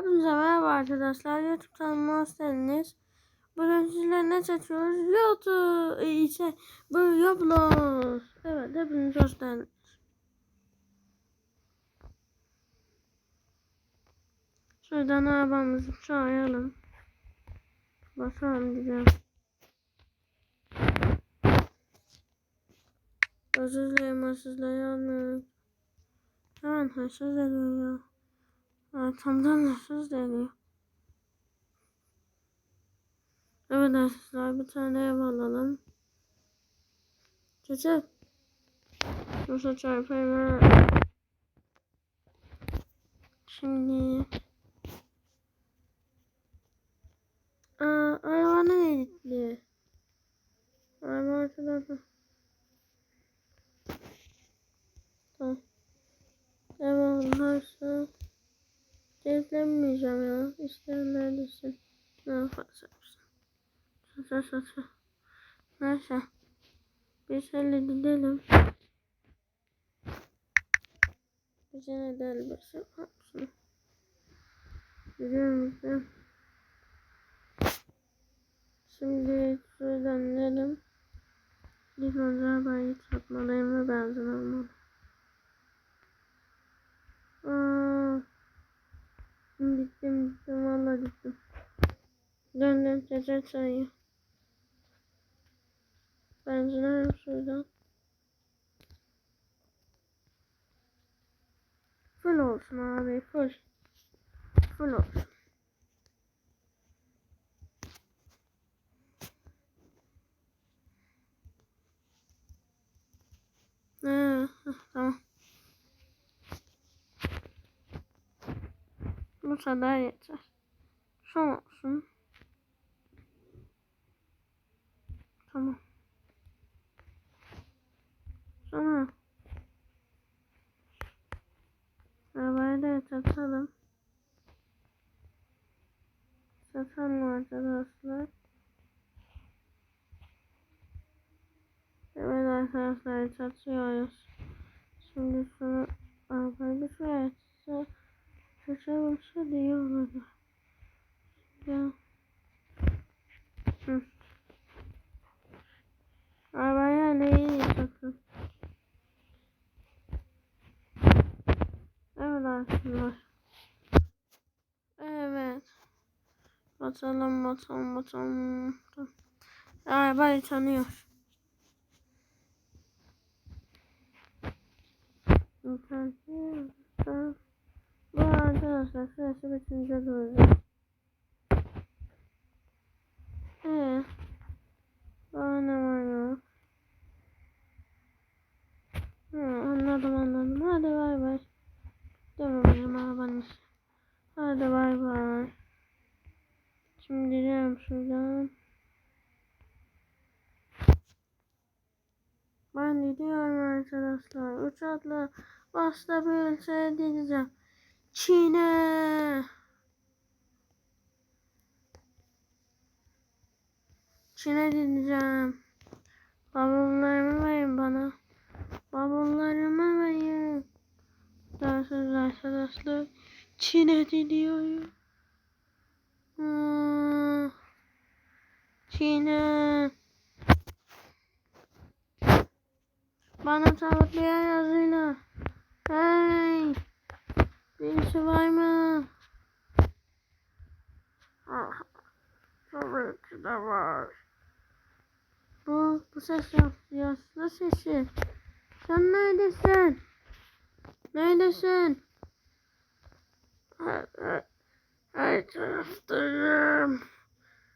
Hepinize merhaba arkadaşlar. YouTube kanalıma hoş geldiniz. Bugün sizlerle ne çekiyoruz? YouTube. Ee, şey, bu Roblox. Evet hepiniz hoş geldiniz. Şuradan arabamızı çağıralım. Basalım diyeceğim. Özür dilerim hırsızları yanlış. Hemen ediyor ya. Arkamdan hırsız geliyor. Evet arkadaşlar bir tane ev alalım. Çocuk. Nasıl çarpayım Şimdi. Aa, araba nereye gitti? Araba ortada. Tamam. Ev olmazsa. Devlenmeyeceğim ya. İsteyen neredesin? Ne yapacaksın? Sasa sasa. Neyse. Biz hele gidelim. Bize ne delbesi yapsın. Gidelim gidelim. Şimdi inelim. İlk önce arabayı satmalıyım ve benzin almalıyım. Aa. Gittim gittim valla gittim. Döndüm gece çayı. Benzin alayım şuradan. Full olsun abi full. Full olsun. Ha, tamam. Kadar yeter. Son olsun. Tamam. Sonra arabayı da satalım. Satalım arkadaşlar. Evet arkadaşlar satıyoruz. Şimdi şunu arabayı bir şuraya Saça olsa iyi olurdu. Ya. Arabaya ne iyi sakın. Evet arkadaşlar. Evet. Batalım batalım batalım. Arabayı tanıyor. Tanıyor. Bu arkadaşlar sırası bitince duracağım. Ee, bana ne var yok. Hı, anladım anladım. Hadi bay bay. Demem benim arabanın işi. Hadi bay bay. Şimdi gidelim şuradan. Ben gidiyorum arkadaşlar. Uçakla basta bir Çiğne. Çin'e gideceğim. Bavullarımı verin bana. Bavullarımı verin. Dersiniz arkadaşlar. Çin'e gidiyorum. Hmm. Çin'e. Bana tavukluya yazıyla. Hey. Birisi var mı? Ah, tabii ki de var. Bu, bu ses yas, yaslı sesi. Sen neredesin? Neredesin? Her, her, her taraftayım.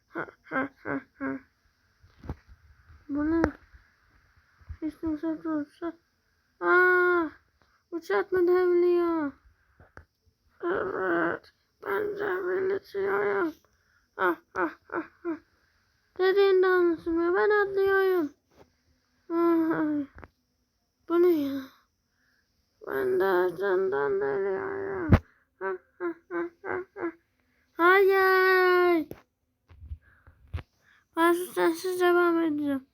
Ha, ha, ha, ha. Bu ne? Hiç kimse uçak. Aa, uçak mı devliyor? Evet. Ben devriliyorum. Ah ah ah ah. Dediğinde anlaşılmıyor. Ben atlıyorum. Ay. Bu ne ya? Ben de candan deliyorum. Ah ah ah ah ah. Hayır. Ben sensiz devam edeceğim.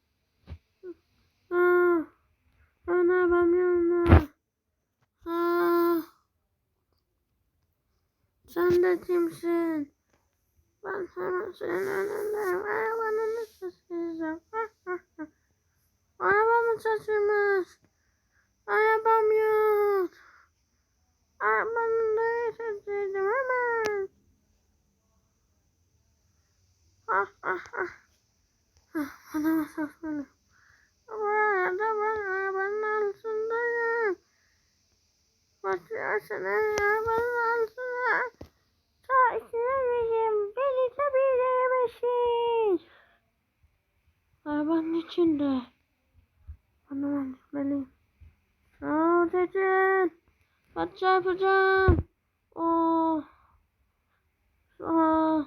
Ah. Ana ben yanına. Ah. Sen de kimsin? Ben hemen senin önündeyim. Arabanı nasıl süreceğim? Arabamı şaşırmış. Arabam yok. Arabanın da şaşırdım hemen. Ah ah ah. Ah, bana mesafeli. Bu arada ben arabanın altındayım. Bakıyorsun arabanın. Takip beni tabii yemesin. Arabanın içinde. Ben gitmeliyim. Aa Tekin. Ben çarpacağım. Oh. Aa.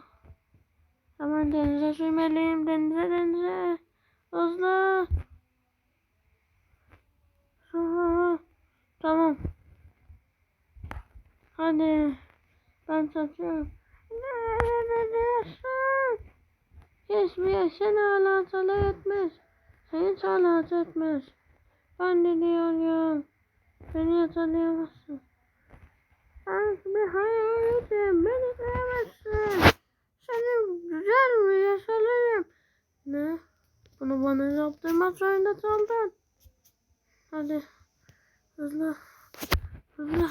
Hemen denize sürmeliyim. Denize denize. Hızlı. Aa, Tamam. Hadi. Ben satıyorum. Ne diyorsun? Kesmiyor. Seni hala sana etmez. Seni hala etmez. Ben de diyorum. Beni yakalayamazsın. Ben bir hayaletim. Beni sevemezsin. Seni güzel mi yaşalıyım? Ne? Bunu bana yaptırmak zorunda kaldın. Hadi. Hızlı. Hızlı.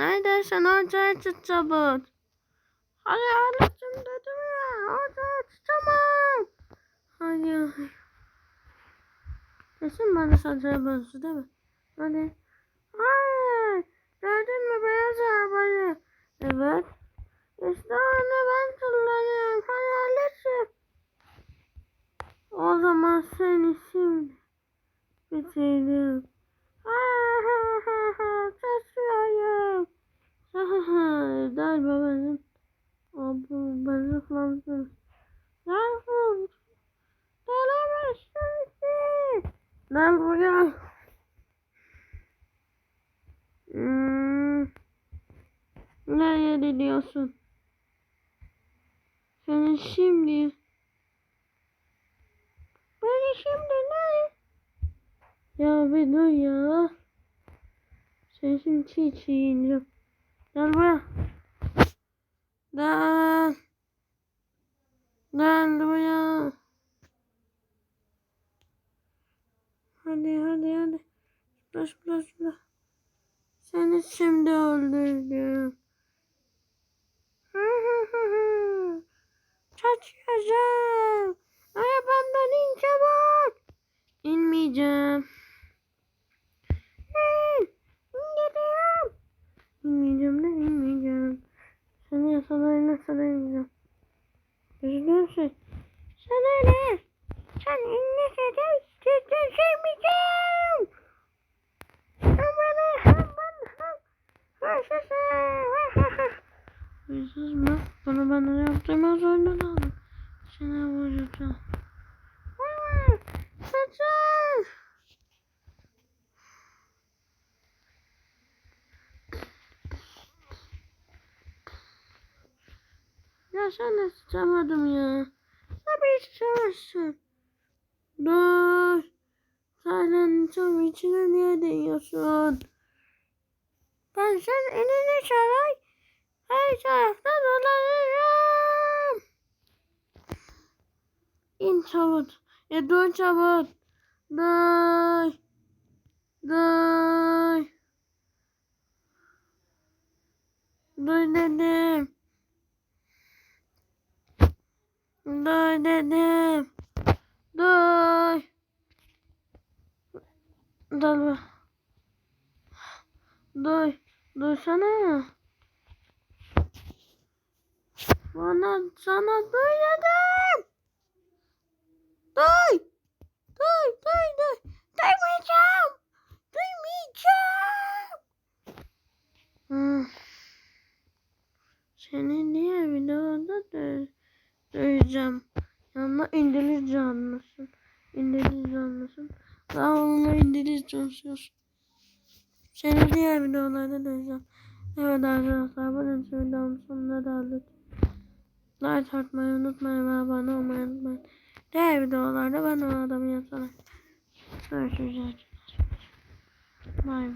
Neredesin ortaya çık çabuk. Hadi Halicim dedim ya. Ortaya çıkamam. Hadi. hadi. Kesin bana sancağı bölüsü değil mi? Hadi. Hayır. Gördün mü beyaz arabayı? Evet. İşte onu ben kullanıyorum. Hayaletsin. O zaman seni şimdi bitirdim. Ha ha ha ha. Kaçıyorum. Ha ha ha. Galiba benim. Abi ben zıplamışım. Yahu. Gelemezsin. Lan buraya. Hmm. Nereye gidiyorsun? Senin şimdi. Beni şimdi ne? Ya bir dur ya. Seni şimdi çiğ çiğ ineceğim. Gel buraya. Gel. Gel buraya. Hadi hadi hadi. Şurada şurada şurada. Seni şimdi öldürdüm. Kaçacağım. Arabamdan in çabuk. İnmeyeceğim. İn. İnmeyeceğim. İnmeyeceğim de inmeyeceğim. Seni yasalarına sarayacağım. Üzgünsün. Sana? Sen inne kadar sevmeyeceğim. Bana hem ben hem hırsızım. Hırsız mı? Bunu bana yaptırma zorunda Sen de sıçamadım ya. Tabii sıçamazsın. Dur. Sen tam içine niye değiyorsun? Ben sen elini çalay. Her tarafta dolanırım. İn çabuk. Ya dur çabuk. Dur. Dur. Dur dedim. Dur dedim. Dur. Dur. Dur. Dursana. Bana sana dur dedim. Dur. Dur. Dur. Dur. Duymayacağım. Duymayacağım. Hmm. Seni diğer videoda da duyacağım. Yanına İngilizce anlasın. İngilizce anlasın. Daha onunla İngilizce çalışıyorsun. Seni diğer videolarda duyacağım. Evet arkadaşlar bu videonun sonuna geldik. Like atmayı unutmayın ve abone olmayı unutmayın. Diğer videolarda ben o adamı yazarak. Görüşürüz arkadaşlar. Bay.